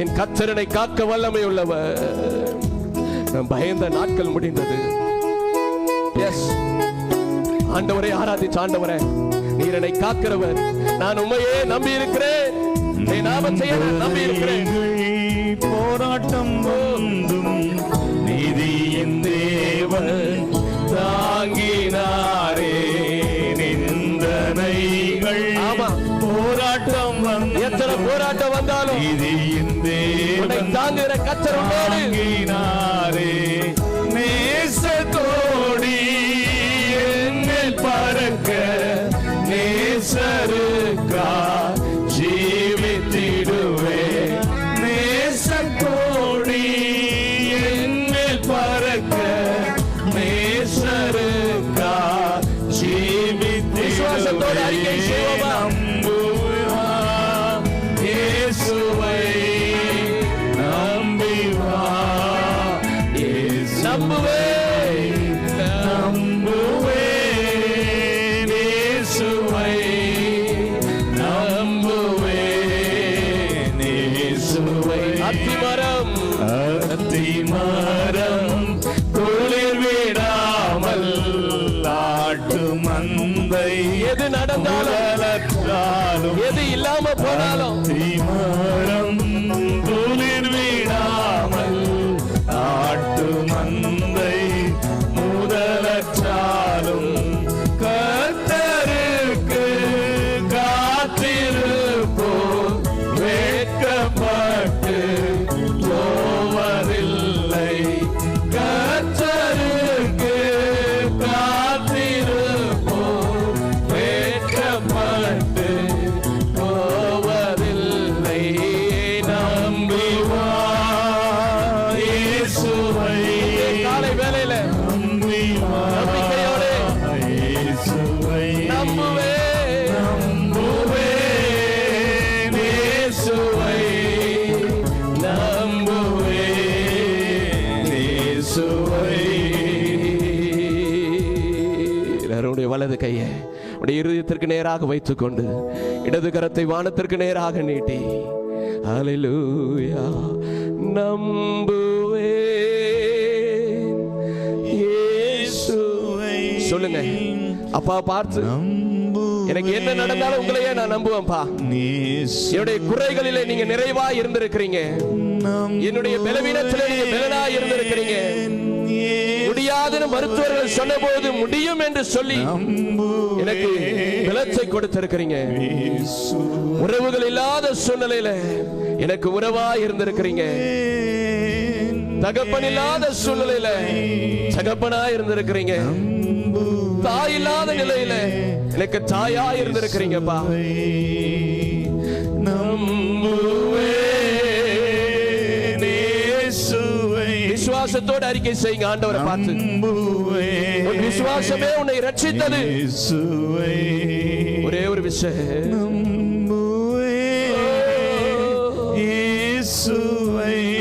என் கத்தரனை காக்க வல்லமை உள்ளவர் நான் பயந்த நாட்கள் முடிந்தது. எஸ் ஆண்டவரை ஆராதிச்ச ஆண்டவரே நீர் என்னை காக்கிறவர். நான் உண்மையே நம்பி இருக்கிறேன் நாம செய்ய நம்பி இருக்கிறேன் போராட்டம் போராட்டம் வந்தாலும் உன்னை தேவன். தாங்குகிற கத்தர் தாங்கினாரே. நேசத்தோடி என்னில் பறக்க நேசருக்கா ஜீவித்திடுவே. நேசத்தோடி என்னில் பறக்க நேசருக்கா ஜீவித்திடுவே. எது நடந்தாலும் எது இல்லாம போனாலும். தீமரம் வலது கையை. உடைய இருதயத்திற்கு நேராக வைத்துக்கொண்டு இடது கரத்தை வானத்திற்கு நேராக நீட்டி நம்புவேன். இயேசுவை சொல்லுங்க. அப்பா பார்த்து. எனக்கு என்ன நடந்தாலும் உங்களையே நான் நம்புவேன்ப்பா. என்னுடைய குறைகளிலே நீங்க நிறைவா இருந்திருக்கிறீங்க. என்னுடைய பலவீனத்திலே நீங்க பலனா இருந்திருக்கிறீங்க. முடியாதுன்னு மருத்துவர்கள் சொன்னபோது முடியும் என்று சொல்லி எனக்கு பலத்தை கொடுத்திருக்கிறீங்க. உறவுகள் இல்லாத சூழ்நிலையில எனக்கு உறவா இருந்திருக்கிறீங்க. தகப்பன் இல்லாத சூழ்நிலையில தகப்பனா இருந்திருக்கிறீங்க. தாய் இல்லாத நிலையில எனக்கு தாயா இருந்திருக்கிறீங்கப்பா. நம்புவேன் விசுவாசத்தோடு அறிக்கை செய்யுங்க ஆண்டவரை பார்த்து. உன் விசுவாசமே உன்னை ரட்சித்தது ஒரே ஒரு விஷயம்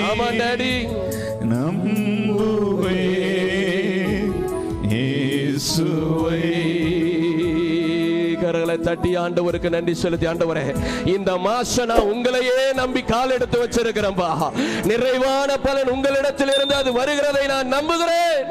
ஆமா டாடி. நம்புவேன் இயேசுவை. கரங்களை தட்டி ஆண்டவருக்கு நன்றி செலுத்தி ஆண்டவரே இந்த மாசம் நான் உங்களையே நம்பி கால் எடுத்து வச்சிருக்கிறேன்பா. நிறைவான பலன் உங்களிடத்தில் இருந்து அது வருகிறதை நான் நம்புகிறேன்.